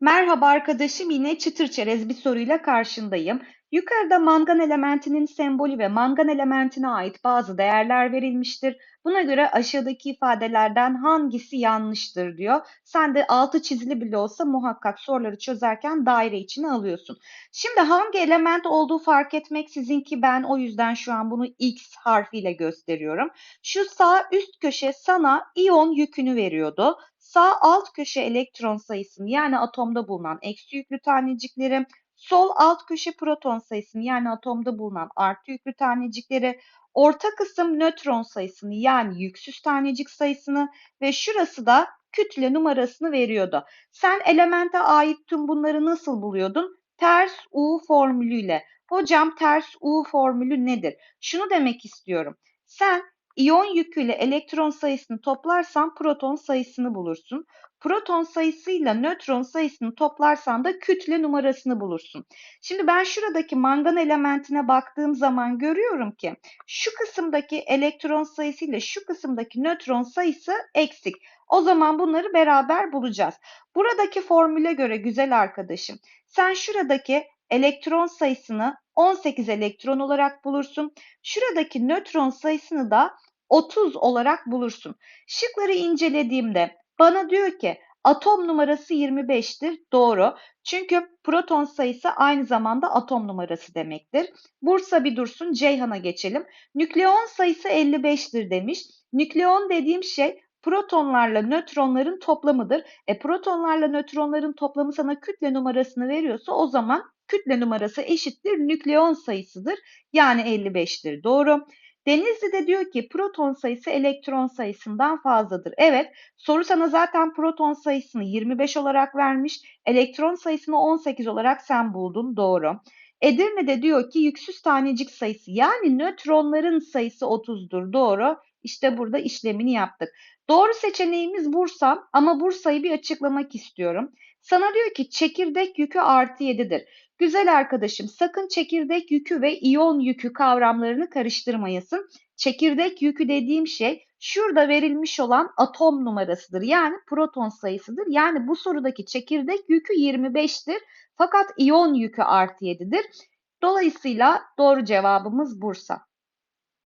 Merhaba arkadaşım yine çıtır çerez bir soruyla karşındayım. Yukarıda mangan elementinin sembolü ve mangan elementine ait bazı değerler verilmiştir. Buna göre aşağıdaki ifadelerden hangisi yanlıştır diyor. Sen de altı çizili bile olsa muhakkak soruları çözerken daire içine alıyorsun. Şimdi hangi element olduğu fark etmeksizin ki ben o yüzden şu an bunu X harfiyle gösteriyorum. Şu sağ üst köşe sana iyon yükünü veriyordu. Sağ alt köşe elektron sayısını yani atomda bulunan eksi yüklü tanecikleri, sol alt köşe proton sayısını yani atomda bulunan artı yüklü tanecikleri, orta kısım nötron sayısını yani yüksüz tanecik sayısını ve şurası da kütle numarasını veriyordu. Sen elemente ait tüm bunları nasıl buluyordun? Ters U formülüyle. Hocam ters U formülü nedir? Şunu demek istiyorum. Sen İyon yüküyle elektron sayısını toplarsan proton sayısını bulursun. Proton sayısıyla nötron sayısını toplarsan da kütle numarasını bulursun. Şimdi ben şuradaki mangan elementine baktığım zaman görüyorum ki şu kısımdaki elektron sayısı ile şu kısımdaki nötron sayısı eksik. O zaman bunları beraber bulacağız. Buradaki formüle göre güzel arkadaşım sen şuradaki elektron sayısını 18 elektron olarak bulursun. Şuradaki nötron sayısını da 30 olarak bulursun. Şıkları incelediğimde bana diyor ki atom numarası 25'tir. Doğru. Çünkü proton sayısı aynı zamanda atom numarası demektir. Bursa bir dursun Ceyhan'a geçelim. Nükleon sayısı 55'tir demiş. Nükleon dediğim şey protonlarla nötronların toplamıdır. E protonlarla nötronların toplamı sana kütle numarasını veriyorsa o zaman kütle numarası eşittir nükleon sayısıdır. Yani 55'tir. Doğru. Denizli de diyor ki proton sayısı elektron sayısından fazladır. Evet, soru sana zaten proton sayısını 25 olarak vermiş, elektron sayısını 18 olarak sen buldun. Doğru. Edirne de diyor ki yüksüz tanecik sayısı yani nötronların sayısı 30'dur. Doğru. İşte burada işlemini yaptık. Doğru seçeneğimiz Bursa ama Bursa'yı bir açıklamak istiyorum. Sana diyor ki çekirdek yükü artı 7'dir. Güzel arkadaşım sakın çekirdek yükü ve iyon yükü kavramlarını karıştırmayasın. Çekirdek yükü dediğim şey şurada verilmiş olan atom numarasıdır. Yani proton sayısıdır. Yani bu sorudaki çekirdek yükü 25'tir. Fakat iyon yükü artı 7'dir. Dolayısıyla doğru cevabımız Bursa.